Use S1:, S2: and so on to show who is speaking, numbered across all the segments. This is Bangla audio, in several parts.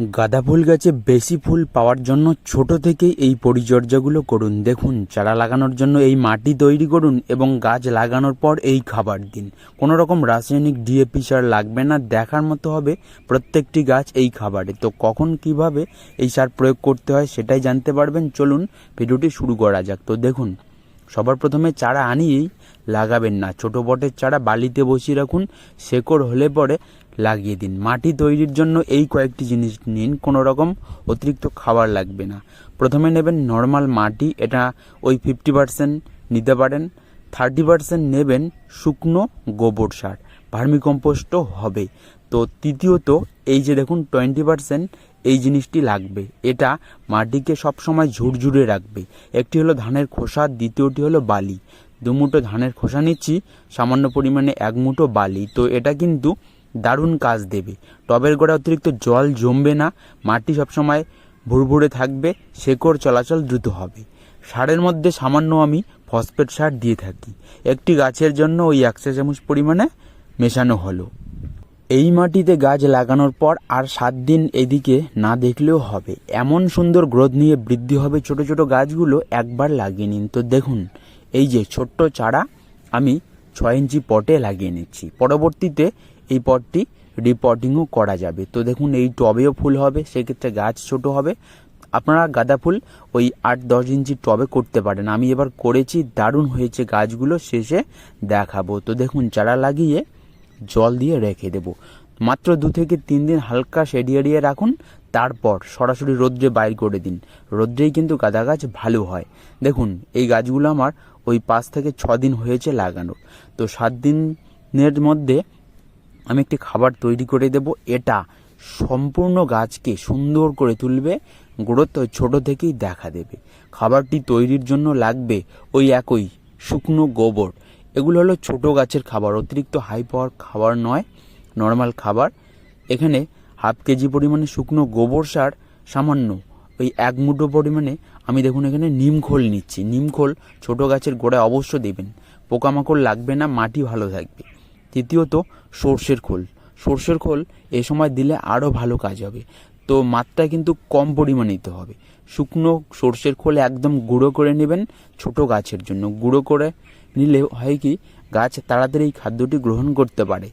S1: গাঁদা ফুল গাছে বেশি ফুল পাওয়ার জন্য ছোট থেকেই এই পরিচর্যাগুলো করুন। দেখুন, চারা লাগানোর জন্য এই মাটি তৈরি করুন এবং গাছ লাগানোর পর এই খাবার দিন। কোনো রকম রাসায়নিক ডিএপি সার লাগবে না, দেখার মতো হবে প্রত্যেকটি গাছ এই খাবারে। তো কখন কীভাবে এই সার প্রয়োগ করতে হয় সেটাই জানতে পারবেন। চলুন, ভিডিওটি শুরু করা যাক। তো দেখুন সবার প্রথমে চারা আনিয়েই লাগাবেন না। ছোট বটের চারা বালিতে বসিয়ে রাখুন, শেকড় হলে পরে লাগিয়ে দিন। মাটি তৈরির জন্য এই কয়েকটি জিনিস নিন, কোনো রকম অতিরিক্ত খাবার লাগবে না। প্রথমে নেবেন নর্মাল মাটি, এটা ওই ফিফটি পার্সেন্ট নিতে পারেন। থার্টি পার্সেন্ট নেবেন শুকনো গোবর সার। ভার্মিকম্পোস্টও হবে। তো তৃতীয়ত, এই যে দেখুন টোয়েন্টি পার্সেন্ট এই জিনিসটি লাগবে। এটা মাটিকে সবসময় ঝুরঝুরে রাখবে। একটি হলো ধানের খোসা, দ্বিতীয়টি হলো বালি। দু মুঠো ধানের খোসা নিচ্ছি, সামান্য পরিমাণে এক মুঠো বালি। তো এটা কিন্তু দারুণ কাজ দেবে। টবের গোড়া অতিরিক্ত জল জমবে না, মাটি সবসময় ভুরভুরে থাকবে, শেকড় চলাচল দ্রুত হবে। সারের মধ্যে সামান্য আমি ফসফেট সার দিয়ে থাকি। একটি গাছের জন্য ওই একশো চামচ পরিমাণে মেশানো হলো। এই মাটিতে গাছ লাগানোর পর আর সাত দিন এদিকে না দেখলেও হবে। এমন সুন্দর গ্রোথ নিয়ে বৃদ্ধি হবে ছোট ছোট গাছগুলো একবার লাগিয়ে নিন। তো দেখুন, এই যে ছোট্ট চারা আমি ছয় ইঞ্চি পটে লাগিয়ে নিচ্ছি। পরবর্তীতে এই পটটি রিপটিংও করা যাবে। তো দেখুন, এই টবেও ফুল হবে, সেক্ষেত্রে গাছ ছোট হবে। আপনারা গাঁদা ফুল ওই আট দশ ইঞ্চি টবে করতে পারেন। আমি এবার করেছি, দারুণ হয়েছে গাছগুলো শেষে দেখাবো। তো দেখুন, চারা লাগিয়ে জল দিয়ে রেখে দেব। মাত্র দু থেকে তিন দিন হালকা শেডিয়ে এড়িয়ে রাখুন, তারপর সরাসরি রোদ্রে বাইর করে দিন। রোদ্রেই কিন্তু গাঁদা গাছ ভালো হয়। দেখুন, এই গাছগুলো আমার ওই পাঁচ থেকে ছ দিন হয়েছে লাগানো। তো সাত দিনের মধ্যে আমি একটি খাবার তৈরি করে দেব। এটা সম্পূর্ণ গাছকে সুন্দর করে তুলবে, গ্রোথ ছোট থেকেই দেখা দেবে। খাবারটি তৈরির জন্য লাগবে ওই একই শুকনো গোবর। এগুলো হলো ছোট গাছের খাবার, অতিরিক্ত হাই পাওয়ার খাবার নয় নর্মাল খাবার। এখানে হাফ কেজি পরিমাণে শুকনো গোবর সার সামান্য, ওই এক মুঠো পরিমাণে আমি দেখুন এখানে নিম খোল নিচ্ছি। নিম খোল ছোট গাছের গোড়ায় অবশ্য দেবেন, পোকামাকড় লাগবে না, মাটি ভালো থাকবে। তৃতীয়ত সর্ষের খোল সর্ষের খোল এ সময় দিলে আরও ভালো কাজ হবে। তো মাত্রা কিন্তু কম পরিমাণে দিতে হবে। শুকনো সর্ষের খোল একদম গুঁড়ো করে নেবেন ছোট গাছের জন্য। গুঁড়ো করে নিলে হয় কি, গাছ তাড়াতাড়ি এই খাদ্যটি গ্রহণ করতে পারে।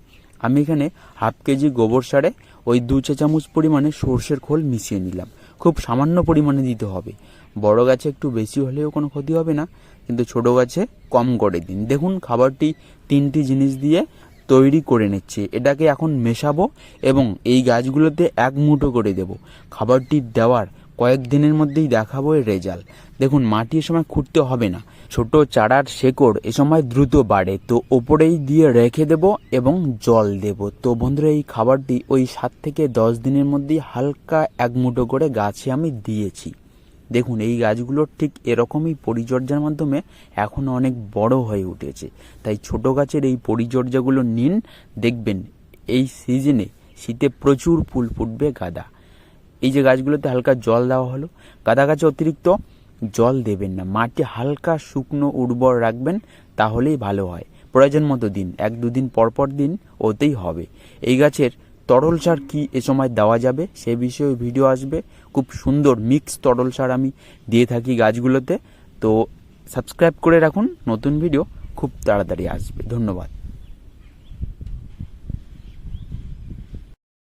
S1: আমি এখানে হাফ কেজি গোবর সারে ওই দু চা চামচ পরিমাণে সর্ষের খোল মিশিয়ে নিলাম। খুব সামান্য পরিমাণে দিতে হবে। বড় গাছে একটু বেশি হলেও কোনো ক্ষতি হবে না, কিন্তু ছোট গাছে কম করে দিন। দেখুন, খাবারটি তিনটি জিনিস দিয়ে তৈরি করে নিচ্ছে। এটাকে এখন মেশাবো এবং এই গাছগুলোতে এক মুঠো করে দেব। খাবারটি দেওয়ার কয়েকদিনের মধ্যেই দেখাবো এর রেজাল্ট দেখুন, মাটি এ সময় খুঁড়তে হবে না। ছোট চারার শেকড় এ সময় দ্রুত বাড়ে। তো ওপরেই দিয়ে রেখে দেব এবং জল দেব। তো বন্ধুরা, এই খাবারটি ওই সাত থেকে দশ দিনের মধ্যেই হালকা এক মুঠো করে গাছে আমি দিয়েছি। দেখুন, এই গাছগুলোর ঠিক এরকমই পরিচর্যার মাধ্যমে এখন অনেক বড় হয়ে উঠেছে। তাই ছোট গাছের এই পরিচর্যাগুলো নিন, দেখবেন এই সিজনে শীতে প্রচুর ফুল ফুটবে গাদা। এই যে গাছগুলোতে হালকা জল দেওয়া হলো, গাদা গাছে অতিরিক্ত জল দেবেন না মাটি হালকা শুকনো উর্বর রাখবেন, তাহলেই ভালো হয়। প্রয়োজন মতো দিন, এক দুদিন পর পর দিন ওতেই হবে। এই গাছের তরল সার কী এ সময় দেওয়া যাবে সে বিষয়ে ভিডিও আসবে। খুব সুন্দর মিক্স তরল সার আমি দিয়ে থাকি গাছগুলোতে। তো সাবস্ক্রাইব করে রাখুন, নতুন ভিডিও খুব তাড়াতাড়ি আসবে। ধন্যবাদ।